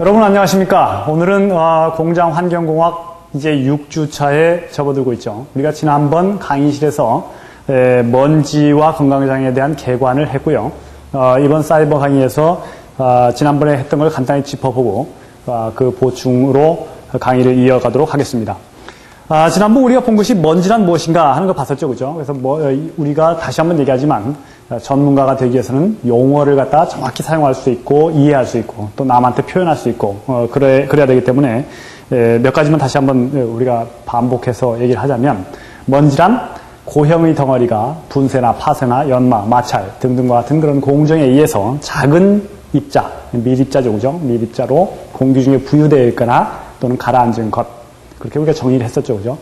여러분 안녕하십니까? 오늘은 어, 공장 환경공학 이제 6주차에 접어들고 있죠. 우리가 지난번 강의실에서 에, 먼지와 건강장애에 대한 개관을 했고요. 어, 이번 사이버 강의에서 어, 지난번에 했던 걸 간단히 짚어보고 어, 그 보충으로 강의를 이어가도록 하겠습니다. 아, 지난번 우리가 본 것이 먼지란 무엇인가 하는 거 봤었죠, 그죠? 그래서 뭐, 어, 우리가 다시 한번 얘기하지만, 어, 전문가가 되기 위해서는 용어를 갖다 정확히 사용할 수 있고, 이해할 수 있고, 또 남한테 표현할 수 있고, 어, 그래, 그래야 되기 때문에, 에, 몇 가지만 다시 한번 어, 우리가 반복해서 얘기를 하자면, 먼지란 고형의 덩어리가 분쇄나 파쇄나 연마, 마찰 등등과 같은 그런 공정에 의해서 작은 입자, 밀입자죠, 그죠? 밀입자로 공기 중에 부유되어 있거나 또는 가라앉은 것, 그렇게 우리가 정의를 했었죠, 그죠?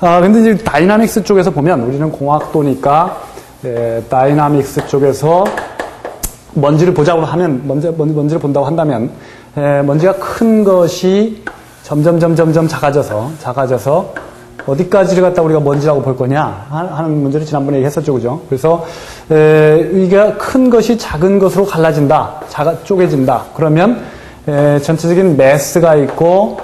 아, 근데 이제 다이나믹스 쪽에서 보면 우리는 공학도니까 에, 다이나믹스 쪽에서 먼지를 보자고 하면 먼지, 먼지, 를 본다고 한다면 에, 먼지가 큰 것이 점점 점점점 작아져서 작아져서 어디까지를 갖다 우리가 먼지라고 볼 거냐 하는 문제를 지난번에 얘기했었죠, 그죠? 그래서 에, 이게 큰 것이 작은 것으로 갈라진다, 작아 쪼개진다. 그러면 에, 전체적인 매스가 있고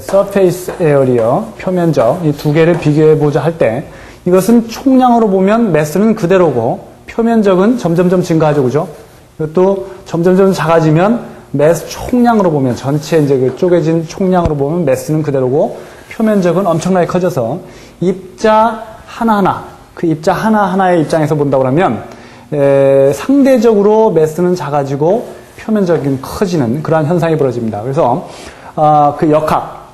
서페이스 에어리어, 표면적 이 두 개를 비교해 보자 할 때 이것은 총량으로 보면 매스는 그대로고 표면적은 점점점 증가하죠, 그죠? 또 점점점 작아지면 매스 총량으로 보면 전체 이제 그 쪼개진 총량으로 보면 매스는 그대로고 표면적은 엄청나게 커져서 입자 하나하나 그 입자 하나하나의 입장에서 본다고 하면 에, 상대적으로 매스는 작아지고 표면적인 커지는 그러한 현상이 벌어집니다. 그래서 어, 그 역학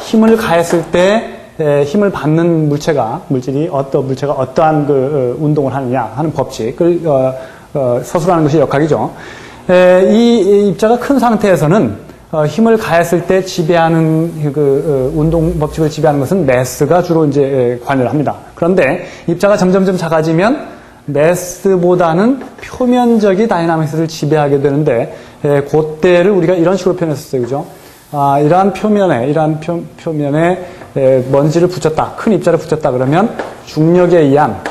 힘을 가했을 때 에, 힘을 받는 물체가 물질이 어떤 물체가 어떠한 그 어, 운동을 하느냐 하는 법칙을 어, 어, 서술하는 것이 역학이죠. 에, 이 입자가 큰 상태에서는 어, 힘을 가했을 때 지배하는 그 어, 운동 법칙을 지배하는 것은 매스가 주로 이제 관여를 합니다. 그런데 입자가 점점점 작아지면 매스보다는 표면적이 다이나믹스를 지배하게 되는데 에, 그때를 우리가 이런 식으로 표현했었어요, 그죠? 아, 이러한 표면에 이러한 표, 표면에 에, 먼지를 붙였다, 큰 입자를 붙였다 그러면 중력에 의한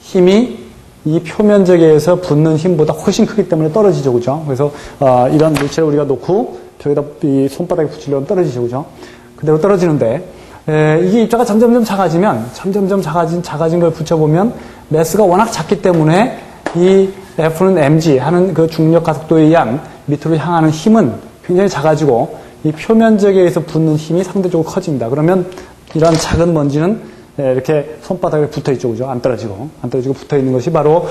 힘이 이 표면적에 의해서 붙는 힘보다 훨씬 크기 때문에 떨어지죠, 그죠? 그래서 어, 이런 물체를 우리가 놓고 저기다 이 손바닥에 붙이려면 떨어지죠, 그죠? 그대로 떨어지는데 에, 이게 입자가 점점점 작아지면 점점점 작아진 작아진 걸 붙여보면 매스가 워낙 작기 때문에 이 F는 mg 하는 그 중력 가속도에 의한 밑으로 향하는 힘은 굉장히 작아지고 이 표면적에 의해서 붙는 힘이 상대적으로 커집니다. 그러면 이런 작은 먼지는 이렇게 손바닥에 붙어 있죠, 그죠? 안 떨어지고 안 떨어지고 붙어 있는 것이 바로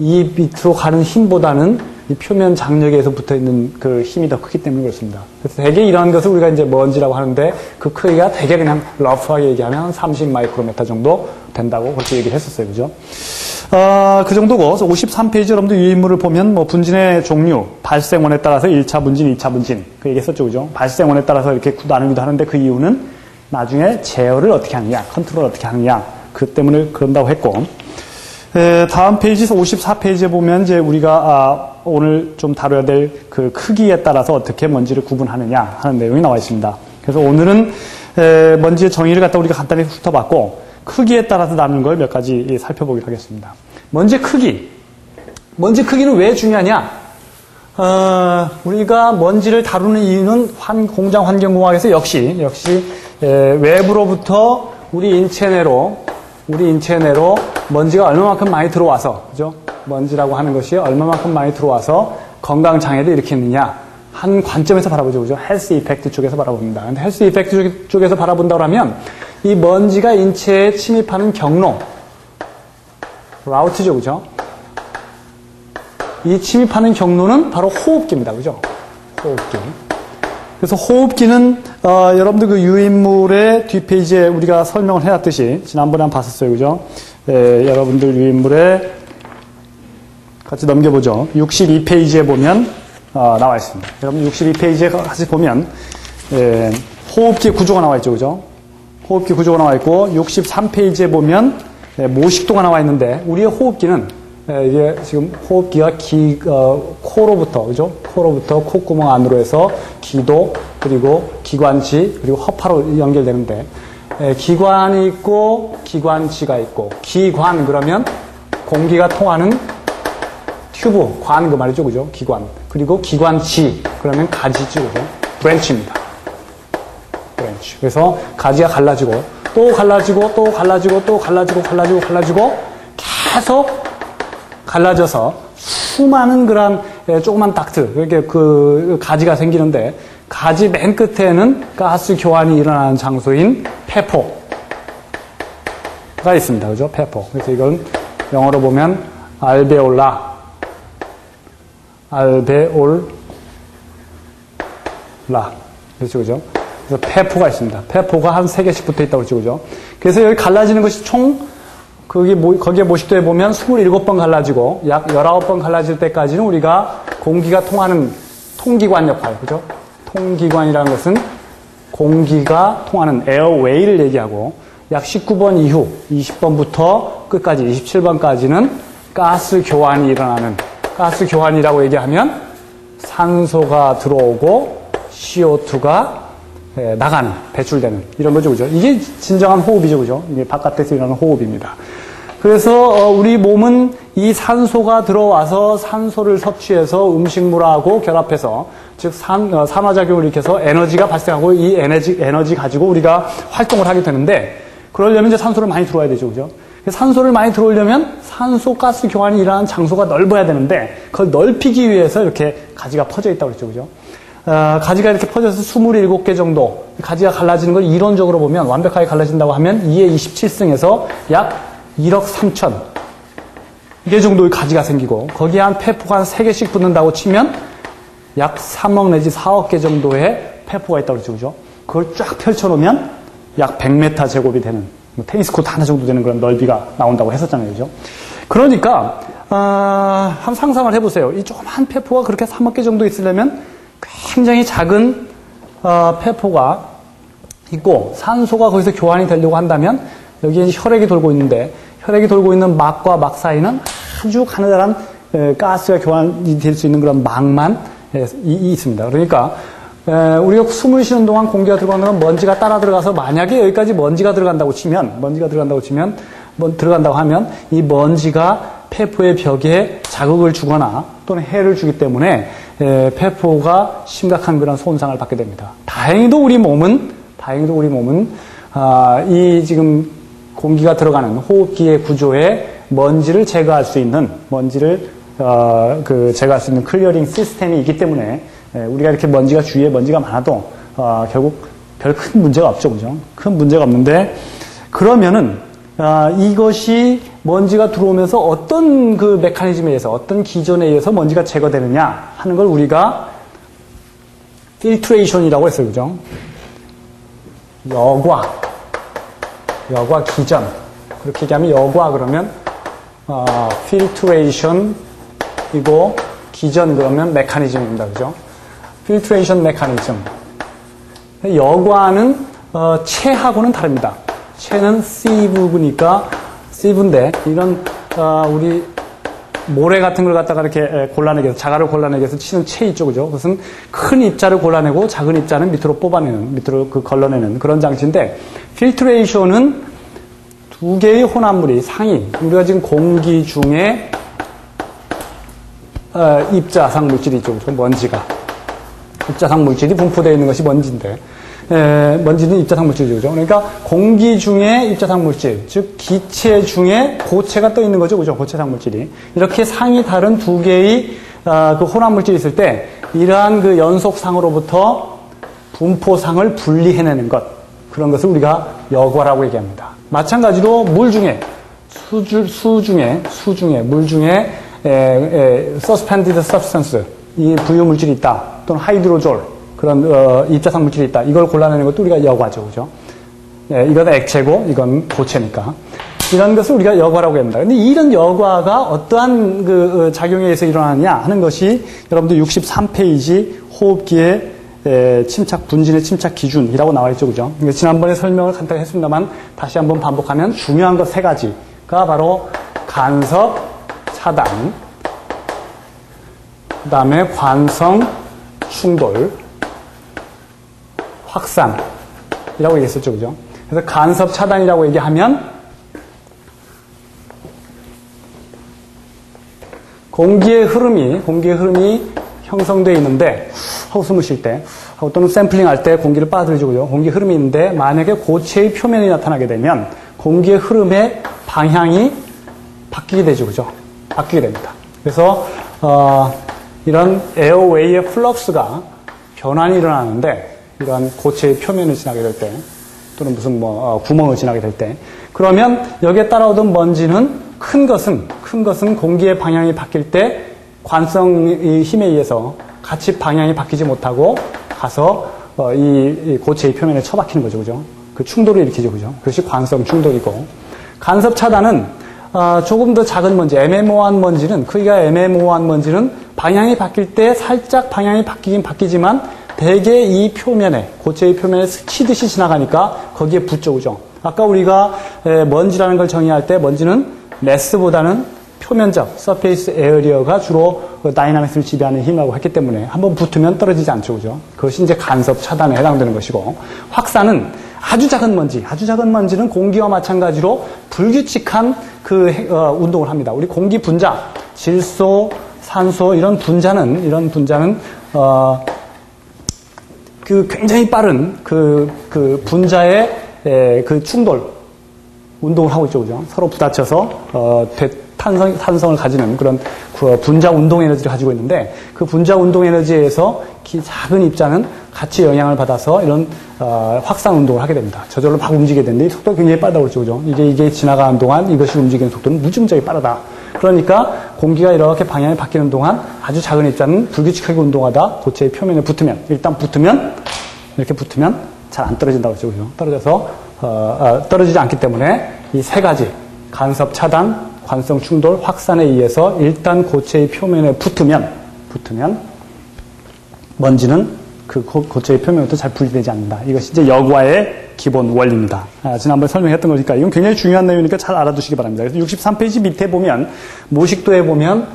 이 밑으로 가는 힘보다는 이 표면 장력에 의해서 붙어 있는 그 힘이 더 크기 때문에 그렇습니다. 그래서 대개 이러한 것을 우리가 이제 먼지라고 하는데 그 크기가 대개 그냥 러프하게 얘기하면 30 마이크로메타 정도 된다고 그렇게 얘기를 했었어요, 그죠? 어, 그 정도고 53페이지 여러분들 유인물을 보면 뭐 분진의 종류, 발생원에 따라서 1차 분진, 2차 분진 그 얘기했었죠, 그죠? 발생원에 따라서 이렇게 나누기도 하는데 그 이유는 나중에 제어를 어떻게 하느냐, 컨트롤 어떻게 하느냐 그 때문에 그런다고 했고 에, 다음 페이지 54페이지에 보면 이제 우리가 아, 오늘 좀 다뤄야 될 그 크기에 따라서 어떻게 먼지를 구분하느냐 하는 내용이 나와 있습니다. 그래서 오늘은 에, 먼지의 정의를 갖다 우리가 간단히 훑어봤고 크기에 따라서 나누는 걸몇 가지 살펴보기로 하겠습니다. 먼지 크기. 먼지 크기는 왜 중요하냐? 어, 우리가 먼지를 다루는 이유는 환, 공장 환경공학에서 역시 역시 에, 외부로부터 우리 인체 내로 우리 인체 내로 먼지가 얼마만큼 많이 들어와서 그죠? 먼지라고 하는 것이 얼마만큼 많이 들어와서 건강 장애를 일으키느냐 한 관점에서 바라보죠, 그죠? 헬스 이펙트 쪽에서 바라봅니다. 근데 헬스 이펙트 쪽에서 바라본다고 하면 이 먼지가 인체에 침입하는 경로 라우트죠, 그죠? 이 침입하는 경로는 바로 호흡기입니다. 그죠? 호흡기. 그래서 호흡기는 어, 여러분들 그 유인물의 뒷페이지에 우리가 설명을 해놨듯이 지난번에 한번 봤었어요. 그죠? 예, 여러분들 유인물에 같이 넘겨보죠. 62페이지에 보면 어, 나와 있습니다. 여러분 62페이지에 같이 보면 예, 호흡기 구조가 나와 있죠. 그죠? 호흡기 구조가 나와 있고 63페이지에 보면 예, 모식도가 나와 있는데 우리의 호흡기는 예, 이게 지금 호흡기가 기, 어, 코로부터, 그죠? 코로부터 콧구멍 안으로 해서 기도, 그리고 기관지, 그리고 허파로 연결되는데, 예, 기관이 있고, 기관지가 있고, 기관, 그러면 공기가 통하는 튜브, 관, 그 말이죠. 그죠? 기관. 그리고 기관 G 그러면 가지죠. 그죠? 브랜치입니다. 브랜치. 그래서 가지가 갈라지고 또 갈라지고 또 갈라지고 또 갈라지고 갈라지고 갈라지고 계속 갈라져서 수많은 그런 예, 조그만 닥트 이렇게 그 가지가 생기는데 가지 맨 끝에는 가스 교환이 일어나는 장소인 폐포가 있습니다. 그죠? 폐포. 그래서 이건 영어로 보면 알베올라 알베올라 그렇죠, 그죠? 그래서 폐포가 있습니다. 폐포가 한 세 개씩 붙어 있다고 그러죠, 그죠? 그래서 여기 갈라지는 것이 총 거기 모, 거기에 모식도에 보면 27번 갈라지고 약 19번 갈라질 때까지는 우리가 공기가 통하는 통기관 역할, 그죠? 통기관이라는 것은 공기가 통하는 에어웨이를 얘기하고 약 19번 이후 20번부터 끝까지 27번까지는 가스 교환이 일어나는 가스 교환이라고 얘기하면 산소가 들어오고 CO2가 예, 나가는, 배출되는 이런 거죠, 그죠? 이게 진정한 호흡이죠, 그죠? 이게 바깥에서 일어나는 호흡입니다. 그래서 어, 우리 몸은 이 산소가 들어와서 산소를 섭취해서 음식물하고 결합해서 즉 산, 어, 산화작용을 일으켜서 에너지가 발생하고 이 에너지, 에너지 가지고 우리가 활동을 하게 되는데 그러려면 이제 산소를 많이 들어와야 되죠, 그죠? 산소를 많이 들어오려면 산소 가스 교환이 일어나는 장소가 넓어야 되는데 그걸 넓히기 위해서 이렇게 가지가 퍼져 있다고 그랬죠, 그죠? 어, 가지가 이렇게 퍼져서 27개 정도 가지가 갈라지는 걸 이론적으로 보면 완벽하게 갈라진다고 하면 2의 27승에서 약 1억 3천 개 정도의 가지가 생기고 거기에 한 폐포가 한 3개씩 붙는다고 치면 약 3억 내지 4억 개 정도의 폐포가 있다고 그러죠. 그걸 쫙 펼쳐놓으면 약 100m 제곱이 되는 뭐 테니스 코트 하나 정도 되는 그런 넓이가 나온다고 했었잖아요. 그죠? 그러니까 어, 한 상상을 해보세요. 이 조그만 폐포가 그렇게 3억 개 정도 있으려면 굉장히 작은 어, 폐포가 있고 산소가 거기서 교환이 되려고 한다면 여기에 혈액이 돌고 있는데 혈액이 돌고 있는 막과 막 사이는 아주 가느다란 에, 가스가 교환이 될 수 있는 그런 막만 에, 이, 이 있습니다. 그러니까 에, 우리가 숨을 쉬는 동안 공기가 들어가는 건 먼지가 따라 들어가서 만약에 여기까지 먼지가 들어간다고 치면 먼지가 들어간다고 치면 뭐, 들어간다고 하면 이 먼지가 폐포의 벽에 자극을 주거나 또는 해를 주기 때문에 에, 폐포가 심각한 그런 손상을 받게 됩니다. 다행히도 우리 몸은 다행히도 우리 몸은 아, 이 지금 공기가 들어가는 호흡기의 구조에 먼지를 제거할 수 있는 먼지를 어, 그 제거할 수 있는 클리어링 시스템이 있기 때문에 에, 우리가 이렇게 먼지가 주위에 먼지가 많아도 어, 결국 별 큰 문제가 없죠, 그죠? 큰 문제가 없는데 그러면은 아, 이것이 먼지가 들어오면서 어떤 그 메커니즘에 의해서 어떤 기전에 의해서 먼지가 제거되느냐 하는 걸 우리가 필트레이션이라고 했어요, 그죠? 여과, 여과 기전. 그렇게 얘기하면 여과 그러면 어, 필트레이션이고 기전 그러면 메커니즘입니다, 그죠? 필트레이션 메커니즘. 여과는 어, 체하고는 다릅니다. 체는 시브니까 시브인데 이런 어, 우리 모래 같은 걸 갖다가 이렇게 골라내기 서 자갈을 골라내기 위해서 치는 그죠? 그것은 큰 입자를 골라내고 작은 입자는 밑으로 뽑아내는, 밑으로 그 걸러내는 그런 장치인데, 필트레이션은 두 개의 혼합물이 상이, 우리가 지금 공기 중에 어, 입자상 물질이 있죠? 먼지가. 입자상 물질이 분포되어 있는 것이 먼지인데, 에, 먼지는 입자상 물질이죠. 그러니까 공기 중에 입자상 물질, 즉 기체 중에 고체가 떠 있는 거죠. 그죠? 고체상 물질이. 이렇게 상이 다른 두 개의 어, 그 혼합 물질이 있을 때 이러한 그 연속상으로부터 분포상을 분리해내는 것. 그런 것을 우리가 여과라고 얘기합니다. 마찬가지로 물 중에 수, 수 중에 수 중에 물 중에 에, 에, suspended substance 이 부유 물질이 있다. 또는 하이드로졸 그런 어, 입자상 물질이 있다. 이걸 골라내는 것도 우리가 여과죠, 그죠? 예, 이건 액체고 이건 고체니까 이런 것을 우리가 여과라고 합니다. 근데 이런 여과가 어떠한 그 어, 작용에 의해서 일어나느냐 하는 것이 여러분들 63페이지 호흡기의 에, 침착 분진의 침착 기준이라고 나와 있죠, 그죠? 지난번에 설명을 간단히 했습니다만 다시 한번 반복하면 중요한 것 세 가지가 바로 간섭, 차단, 그 다음에 관성, 충돌, 확산이라고 얘기했었죠. 그죠? 그래서 간섭 차단이라고 얘기하면 공기의 흐름이, 공기의 흐름이 형성되어 있는데 하고 숨을 쉴 때, 하고 또는 샘플링 할 때 공기를 빨아들여주고요. 공기 흐름이 있는데 만약에 고체의 표면이 나타나게 되면 공기의 흐름의 방향이 바뀌게 되죠. 그죠? 바뀌게 됩니다. 그래서, 어, 이런 에어웨이의 플럭스가 변환이 일어나는데 이러한 고체의 표면을 지나게 될 때, 또는 무슨 뭐 어, 구멍을 지나게 될 때, 그러면 여기에 따라오던 먼지는 큰 것은 큰 것은 공기의 방향이 바뀔 때 관성의 힘에 의해서 같이 방향이 바뀌지 못하고 가서 어, 이, 이 고체의 표면에 처박히는 거죠, 그죠? 그 충돌을 일으키죠, 그죠? 그것이 관성 충돌이고 간섭 차단은 어, 조금 더 작은 먼지, 애매모호한 먼지는 크기가 애매모호한 먼지는 방향이 바뀔 때 살짝 방향이 바뀌긴 바뀌지만 대개 이 표면에 고체의 표면에 스치듯이 지나가니까 거기에 그죠? 아까 우리가 에, 먼지라는 걸 정의할 때 먼지는 매스보다는 표면적, 서페이스 에어리어가 주로 그 다이나믹스를 지배하는 힘이라고 했기 때문에 한번 붙으면 떨어지지 않죠, 그죠? 그것이 이제 간섭 차단에 해당되는 것이고 확산은 아주 작은 먼지, 아주 작은 먼지는 공기와 마찬가지로 불규칙한 그 해- 어, 운동을 합니다. 우리 공기 분자, 질소, 산소 이런 분자는 이런 분자는 어, 그 굉장히 빠른 그, 그 분자의 에, 그 충돌 운동을 하고 있죠, 그죠? 서로 부딪혀서 어, 대- 탄성, 탄성을 가지는 그런 그 분자 운동 에너지를 가지고 있는데 그 분자 운동 에너지에서 기- 작은 입자는 같이 영향을 받아서 이런 어, 확산 운동을 하게 됩니다. 저절로 막 움직이게 되는데 이 속도가 굉장히 빠르다고 그랬죠, 그죠? 이게 이게 지나가는 동안 이것이 움직이는 속도는 무지무지하게 빠르다. 그러니까 공기가 이렇게 방향이 바뀌는 동안 아주 작은 입자는 불규칙하게 운동하다 고체의 표면에 붙으면 일단 붙으면 이렇게 붙으면 잘 안 떨어진다고 했죠. 그죠? 떨어져서 어, 어, 떨어지지 않기 때문에 이 세 가지 간섭 차단, 관성 충돌, 확산에 의해서 일단 고체의 표면에 붙으면 붙으면 먼지는 그 고- 고체의 표면부터 잘 분리되지 않는다. 이것이 이제 여과의 기본 원리입니다. 아, 지난번에 설명했던 거니까 이건 굉장히 중요한 내용이니까 잘 알아두시기 바랍니다. 그래서 63페이지 밑에 보면 모식도에 보면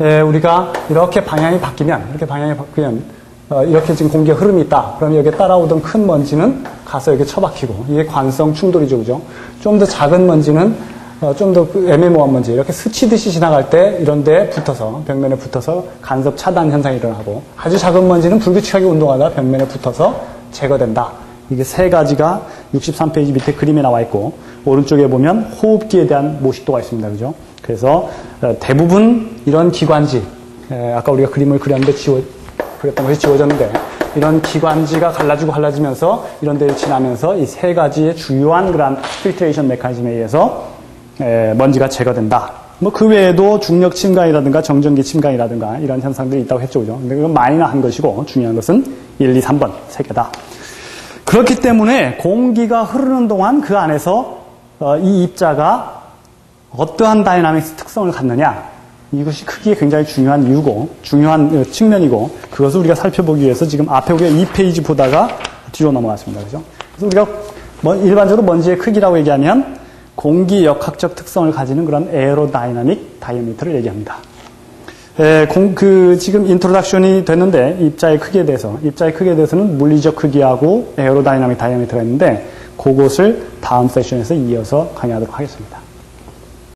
에, 우리가 이렇게 방향이 바뀌면 이렇게 방향이 바뀌면 어, 이렇게 지금 공기의 흐름이 있다. 그러면 여기에 따라오던 큰 먼지는 가서 여기 처박히고 이게 관성 충돌이죠, 그죠? 좀 더 작은 먼지는 어, 좀더 애매모호한 먼지 이렇게 스치듯이 지나갈 때 이런 데 붙어서 벽면에 붙어서 간섭 차단 현상이 일어나고 아주 작은 먼지는 불규칙하게 운동하다 벽면에 붙어서 제거된다. 이게 세 가지가 63페이지 밑에 그림에 나와 있고 오른쪽에 보면 호흡기에 대한 모식도가 있습니다. 그죠? 그래서 어, 대부분 이런 기관지 에, 아까 우리가 그림을 그렸는데 지워 그랬던 것이 지워졌는데 이런 기관지가 갈라지고 갈라지면서 이런 데를 지나면서 이 세 가지의 주요한 그런 필트레이션 메커니즘에 의해서 에, 먼지가 제거된다. 뭐 그 외에도 중력 침강이라든가 정전기 침강이라든가 이런 현상들이 있다고 했죠. 그죠? 근데 그건 마이너한 것이고 중요한 것은 1, 2, 3번 세 개다. 그렇기 때문에 공기가 흐르는 동안 그 안에서 어, 이 입자가 어떠한 다이나믹스 특성을 갖느냐 이것이 크기에 굉장히 중요한 이유고 중요한 어, 측면이고 그것을 우리가 살펴보기 위해서 지금 앞에 우리가 2페이지 보다가 뒤로 넘어갔습니다. 그죠? 그래서 우리가 뭐 일반적으로 먼지의 크기라고 얘기하면 공기 역학적 특성을 가지는 그런 에어로다이나믹 다이아미터를 얘기합니다. 에, 공, 그, 지금 인트로덕션이 됐는데, 입자의 크기에 대해서, 입자의 크기에 대해서는 물리적 크기하고 에어로다이나믹 다이아미터가 있는데, 그것을 다음 세션에서 이어서 강의하도록 하겠습니다.